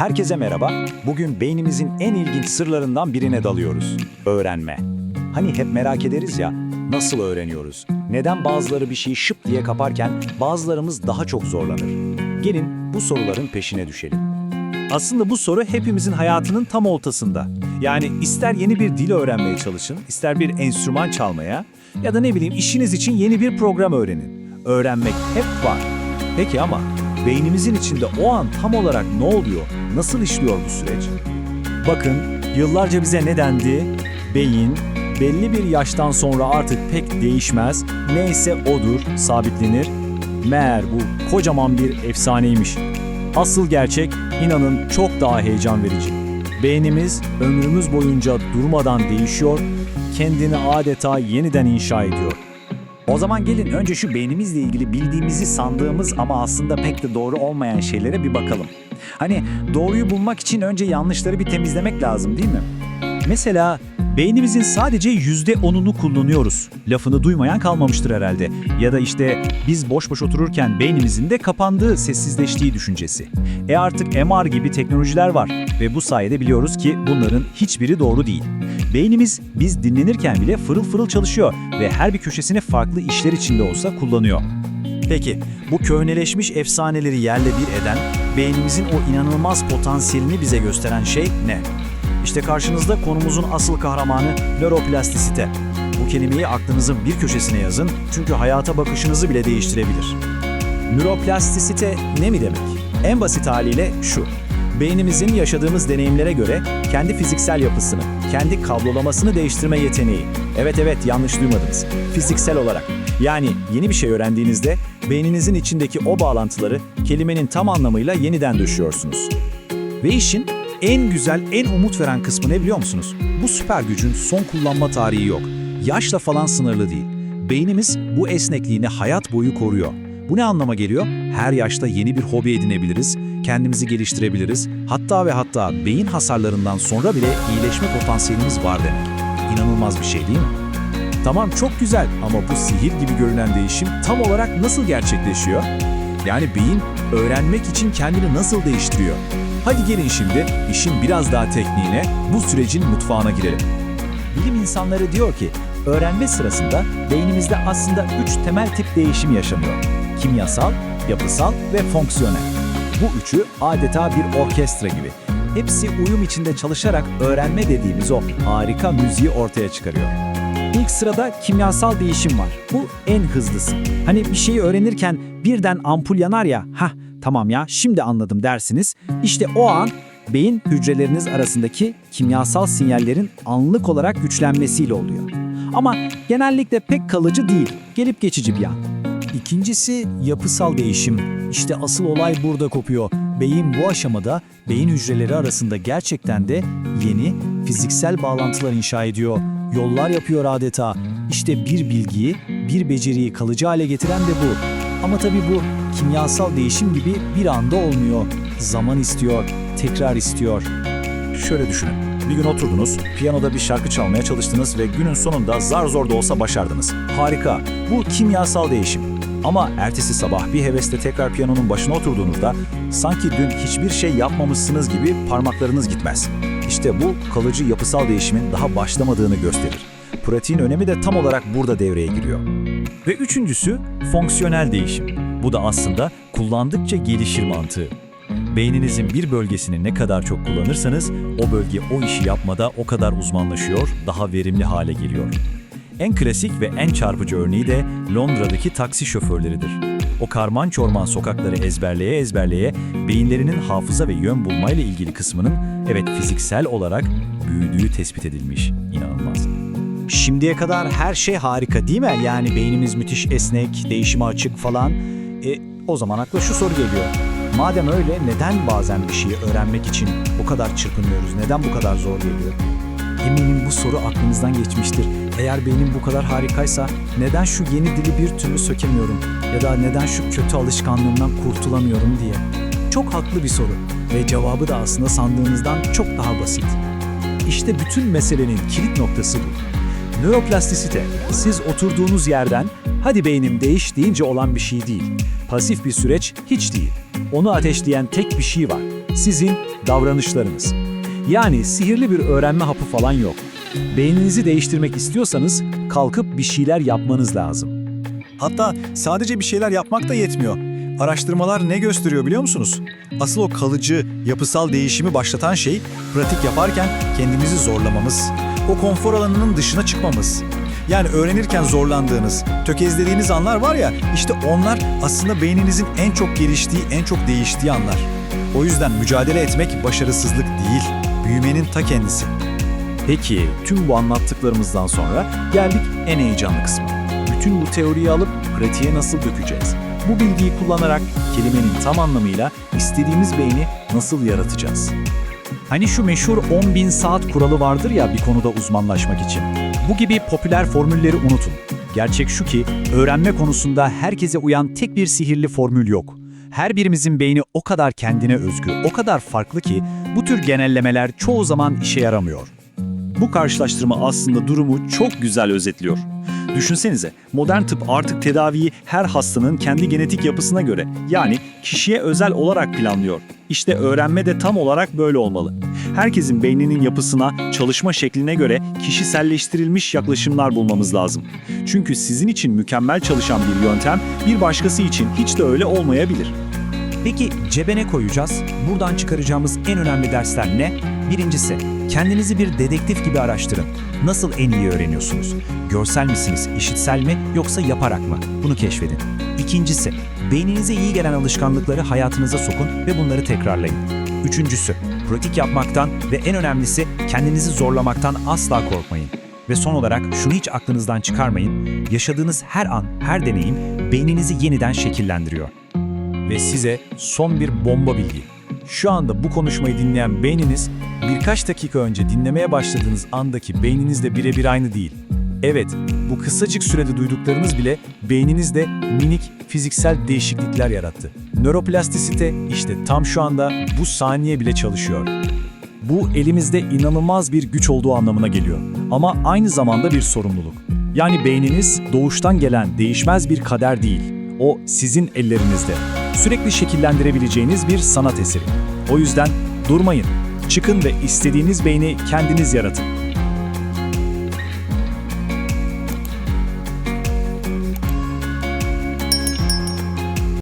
Herkese merhaba. Bugün beynimizin en ilginç sırlarından birine dalıyoruz. Öğrenme. Hani hep merak ederiz ya, nasıl öğreniyoruz? Neden bazıları bir şeyi şıp diye kaparken bazılarımız daha çok zorlanır? Gelin bu soruların peşine düşelim. Aslında bu soru hepimizin hayatının tam ortasında. Yani ister yeni bir dil öğrenmeye çalışın, ister bir enstrüman çalmaya ya da ne bileyim işiniz için yeni bir program öğrenin. Öğrenmek hep var. Peki ama beynimizin içinde o an tam olarak ne oluyor, nasıl işliyor bu süreç? Bakın yıllarca bize ne dendi? Beyin belli bir yaştan sonra artık pek değişmez, neyse odur, sabitlenir. Meğer bu kocaman bir efsaneymiş. Asıl gerçek inanın çok daha heyecan verici. Beynimiz ömrümüz boyunca durmadan değişiyor, kendini adeta yeniden inşa ediyor. O zaman gelin önce şu beynimizle ilgili bildiğimizi sandığımız ama aslında pek de doğru olmayan şeylere bir bakalım. Hani doğruyu bulmak için önce yanlışları bir temizlemek lazım değil mi? Mesela beynimizin sadece yüzde onunu kullanıyoruz. Lafını duymayan kalmamıştır herhalde. Ya da işte biz boş boş otururken beynimizin de kapandığı, sessizleştiği düşüncesi. E artık MR gibi teknolojiler var ve bu sayede biliyoruz ki bunların hiçbiri doğru değil. Beynimiz biz dinlenirken bile fırıl fırıl çalışıyor ve her bir köşesini farklı işler içinde olsa kullanıyor. Peki bu köhneleşmiş efsaneleri yerle bir eden, beynimizin o inanılmaz potansiyelini bize gösteren şey ne? İşte karşınızda konumuzun asıl kahramanı nöroplastisite. Bu kelimeyi aklınızın bir köşesine yazın çünkü hayata bakışınızı bile değiştirebilir. Nöroplastisite ne mi demek? En basit haliyle şu. Beynimizin yaşadığımız deneyimlere göre kendi fiziksel yapısını, kendi kablolamasını değiştirme yeteneği. Evet evet yanlış duymadınız. Fiziksel olarak. Yani yeni bir şey öğrendiğinizde beyninizin içindeki o bağlantıları kelimenin tam anlamıyla yeniden düşüyorsunuz. Ve işin en güzel, en umut veren kısmı ne biliyor musunuz? Bu süper gücün son kullanma tarihi yok. Yaşla falan sınırlı değil. Beynimiz bu esnekliğini hayat boyu koruyor. Bu ne anlama geliyor? Her yaşta yeni bir hobi edinebiliriz, kendimizi geliştirebiliriz. Hatta ve hatta beyin hasarlarından sonra bile iyileşme potansiyelimiz var demek. İnanılmaz bir şey değil mi? Tamam çok güzel ama bu sihir gibi görünen değişim tam olarak nasıl gerçekleşiyor? Yani beyin öğrenmek için kendini nasıl değiştiriyor? Hadi gelin şimdi işin biraz daha tekniğine, bu sürecin mutfağına girelim. Bilim insanları diyor ki, öğrenme sırasında beynimizde aslında üç temel tip değişim yaşanıyor. Kimyasal, yapısal ve fonksiyonel. Bu üçü adeta bir orkestra gibi. Hepsi uyum içinde çalışarak öğrenme dediğimiz o harika müziği ortaya çıkarıyor. İlk sırada kimyasal değişim var. Bu en hızlısı. Hani bir şeyi öğrenirken birden ampul yanar ya, hah tamam ya şimdi anladım dersiniz. İşte o an beyin hücreleriniz arasındaki kimyasal sinyallerin anlık olarak güçlenmesiyle oluyor. Ama genellikle pek kalıcı değil, gelip geçici bir an. İkincisi yapısal değişim. İşte asıl olay burada kopuyor. Beyin bu aşamada beyin hücreleri arasında gerçekten de yeni fiziksel bağlantılar inşa ediyor. Yollar yapıyor adeta. İşte bir bilgiyi, bir beceriyi kalıcı hale getiren de bu. Ama tabii bu kimyasal değişim gibi bir anda olmuyor. Zaman istiyor, tekrar istiyor. Şöyle düşünün. Bir gün oturdunuz, piyanoda bir şarkı çalmaya çalıştınız ve günün sonunda zar zor da olsa başardınız. Harika. Bu kimyasal değişim. Ama ertesi sabah bir hevesle tekrar piyanonun başına oturduğunuzda sanki dün hiçbir şey yapmamışsınız gibi parmaklarınız gitmez. İşte bu kalıcı yapısal değişimin daha başlamadığını gösterir. Pratiğin önemi de tam olarak burada devreye giriyor. Ve üçüncüsü fonksiyonel değişim. Bu da aslında kullandıkça gelişir mantığı. Beyninizin bir bölgesini ne kadar çok kullanırsanız o bölge o işi yapmada o kadar uzmanlaşıyor, daha verimli hale geliyor. En klasik ve en çarpıcı örneği de Londra'daki taksi şoförleridir. O karman çorman sokakları ezberleye ezberleye beyinlerinin hafıza ve yön bulmayla ilgili kısmının evet fiziksel olarak büyüdüğü tespit edilmiş. İnanılmaz. Şimdiye kadar her şey harika değil mi? Yani beynimiz müthiş esnek, değişime açık falan. E, o zaman akla şu soru geliyor. Madem öyle neden bazen bir şeyi öğrenmek için bu kadar çırpınıyoruz? Neden bu kadar zor geliyor? Eminim bu soru aklınızdan geçmiştir. Eğer beynim bu kadar harikaysa neden şu yeni dili bir türlü sökemiyorum? Ya da neden şu kötü alışkanlığımdan kurtulamıyorum diye. Çok haklı bir soru ve cevabı da aslında sandığınızdan çok daha basit. İşte bütün meselenin kilit noktası bu. Nöroplastisite, siz oturduğunuz yerden hadi beynim değiş deyince olan bir şey değil. Pasif bir süreç hiç değil. Onu ateşleyen tek bir şey var. Sizin davranışlarınız. Yani sihirli bir öğrenme hapı falan yok. Beyninizi değiştirmek istiyorsanız kalkıp bir şeyler yapmanız lazım. Hatta sadece bir şeyler yapmak da yetmiyor. Araştırmalar ne gösteriyor biliyor musunuz? Asıl o kalıcı, yapısal değişimi başlatan şey pratik yaparken kendimizi zorlamamız. O konfor alanının dışına çıkmamız. Yani öğrenirken zorlandığınız, tökezlediğiniz anlar var ya, işte onlar aslında beyninizin en çok geliştiği, en çok değiştiği anlar. O yüzden mücadele etmek başarısızlık değil, büyümenin ta kendisi. Peki tüm bu anlattıklarımızdan sonra geldik en heyecanlı kısma. Bütün bu teoriyi alıp pratiğe nasıl dökeceğiz? Bu bilgiyi kullanarak kelimenin tam anlamıyla istediğimiz beyni nasıl yaratacağız? Hani şu meşhur 10.000 saat kuralı vardır ya bir konuda uzmanlaşmak için. Bu gibi popüler formülleri unutun. Gerçek şu ki öğrenme konusunda herkese uyan tek bir sihirli formül yok. Her birimizin beyni o kadar kendine özgü, o kadar farklı ki bu tür genellemeler çoğu zaman işe yaramıyor. Bu karşılaştırma aslında durumu çok güzel özetliyor. Düşünsenize, modern tıp artık tedaviyi her hastanın kendi genetik yapısına göre, yani kişiye özel olarak planlıyor. İşte öğrenme de tam olarak böyle olmalı. Herkesin beyninin yapısına, çalışma şekline göre kişiselleştirilmiş yaklaşımlar bulmamız lazım. Çünkü sizin için mükemmel çalışan bir yöntem bir başkası için hiç de öyle olmayabilir. Peki cebe ne koyacağız? Buradan çıkaracağımız en önemli dersler ne? Birincisi, kendinizi bir dedektif gibi araştırın. Nasıl en iyi öğreniyorsunuz? Görsel misiniz, işitsel mi yoksa yaparak mı? Bunu keşfedin. İkincisi, beyninize iyi gelen alışkanlıkları hayatınıza sokun ve bunları tekrarlayın. Üçüncüsü, pratik yapmaktan ve en önemlisi kendinizi zorlamaktan asla korkmayın. Ve son olarak şunu hiç aklınızdan çıkarmayın. Yaşadığınız her an, her deneyim beyninizi yeniden şekillendiriyor. Ve size son bir bomba bilgi. Şu anda bu konuşmayı dinleyen beyniniz birkaç dakika önce dinlemeye başladığınız andaki beyninizle birebir aynı değil. Evet, bu kısacık sürede duyduklarınız bile beyninizde minik fiziksel değişiklikler yarattı. Nöroplastisite işte tam şu anda bu saniye bile çalışıyor. Bu elimizde inanılmaz bir güç olduğu anlamına geliyor. Ama aynı zamanda bir sorumluluk. Yani beyniniz doğuştan gelen değişmez bir kader değil. O sizin ellerinizde. Sürekli şekillendirebileceğiniz bir sanat eseri. O yüzden durmayın. Çıkın ve istediğiniz beyni kendiniz yaratın.